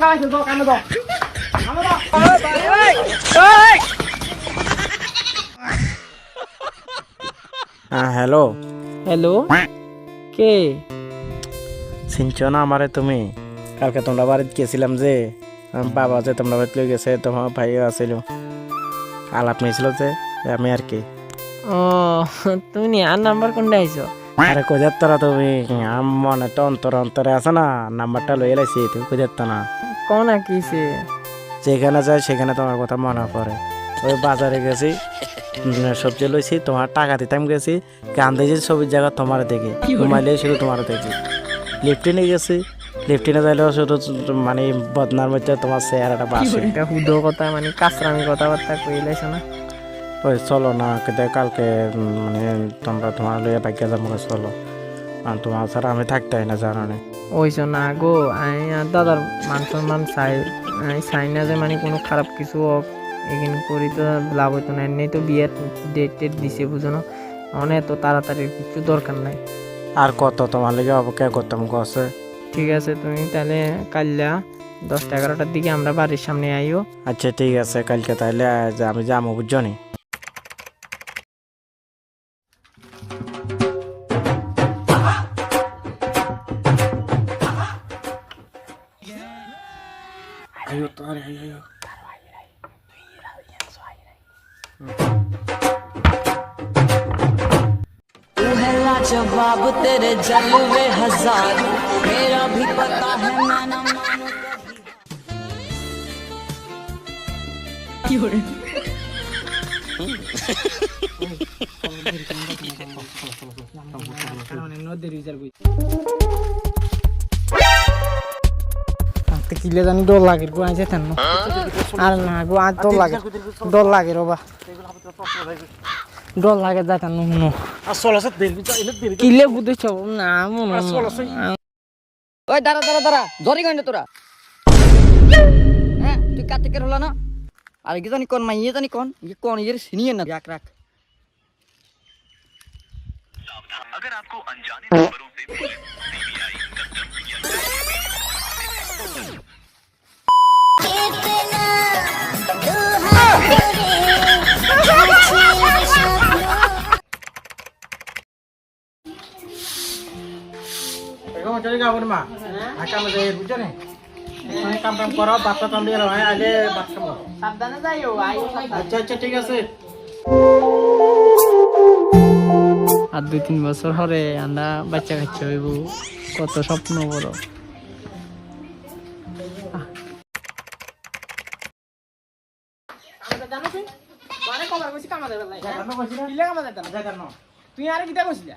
দাও দাও হ্যাঁ হ্যালো। হ্যালো। কে? চিনছ না আমারে তুমি। কালকে তোমরা বাড়িতে গেছিলাম যে বাবা যে তোমরা বাড়িতে গেছে তোমার ভাইও আছিল। আলাপ নিয়েছিল যে আমি আর কি। ও তুমি আর নাম্বার কোনটা আইছো? আরে কোজার তোরা তুমি? আম মনে তো অন্তর অন্তরে আছে না নাম্বারটা লই এলাইছি তুমি কোজার তো না কোন আকিছে যেখানে যায় সেখানে তোমার কথা মনে পড়ে। ওই বাজারে গেছি সবজি লইছি তোমার টাকা দিতাম গেছি গান দিয়েছি ছবির জায়গা তোমার দেখি ঘুমাইলে শুধু তোমার দেখি। লিফটিনে গেছি লিফটিনে যাইলেও শুধু মানে বদনার মধ্যে তোমার চেহারাটা বাসে। এটা হুদো কথা মানে কাসরামি কথাবার্তা কইলাইছো না ওই চলো না কালকে মানে তোমরা তোমার লইয়া বাইকে যাব চলো। আর তোমার ছাড়া আমি থাকতে না জানো না। ওইছো না গো আমি আর দাদার মান সম্মান চাই। আমি চাই না যে মানে কোনো খারাপ কিছু হোক এখানে করি তো লাভ হইতো না। এমনি তো বিয়ের ডেট টেট দিছে বুঝো না? অনেক তো তাড়াতাড়ি কিছু দরকার নাই। আর কত তোমার লেগে অপেক্ষা করতাম গছে ঠিক আছে তুমি তাহলে কাল্লা দশটা এগারোটার দিকে আমরা বাড়ির সামনে আইও। আচ্ছা ঠিক আছে কালকে তাহলে আমি যাব বুঝছ নি? 아유 तो आ 아유 따로 아이라 जवाब तेरे जलवे हज़ार मेरा भी पता है मैं ना मानू कभी नोट द কিলে জানি ডর লাগে গো আজ তেন আর না গো আজ ডর লাগে ডর লাগে রবা ডর লাগে যাইতাম নুনো কিলে বুঝেছ না মনে ওই দাঁড়া দাঁড়া দাঁড়া ধরি গেন তোরা। হ্যাঁ তুই কাতে কে হলো না? আর কি জানি কোন মাইয়ে জানি কোন? ইয়ে কোন ইয়ে সিনিয়ে না? রাখ রাখ। এখন চলে যাব মা। আর কামে যাই বুঝছ নি? আমি কাম কাম করো বাচ্চা কাম দিয়ে হয় আগে বাচ্চা খাব সাবধানে যাইও আইও আচ্ছা আচ্ছা ঠিক আছে। আর দুই তিন বছর হরে আমরা বাচ্চা কাচ্চা হইব কত স্বপ্ন বড়। তুই আরে কিটা কইছিলা?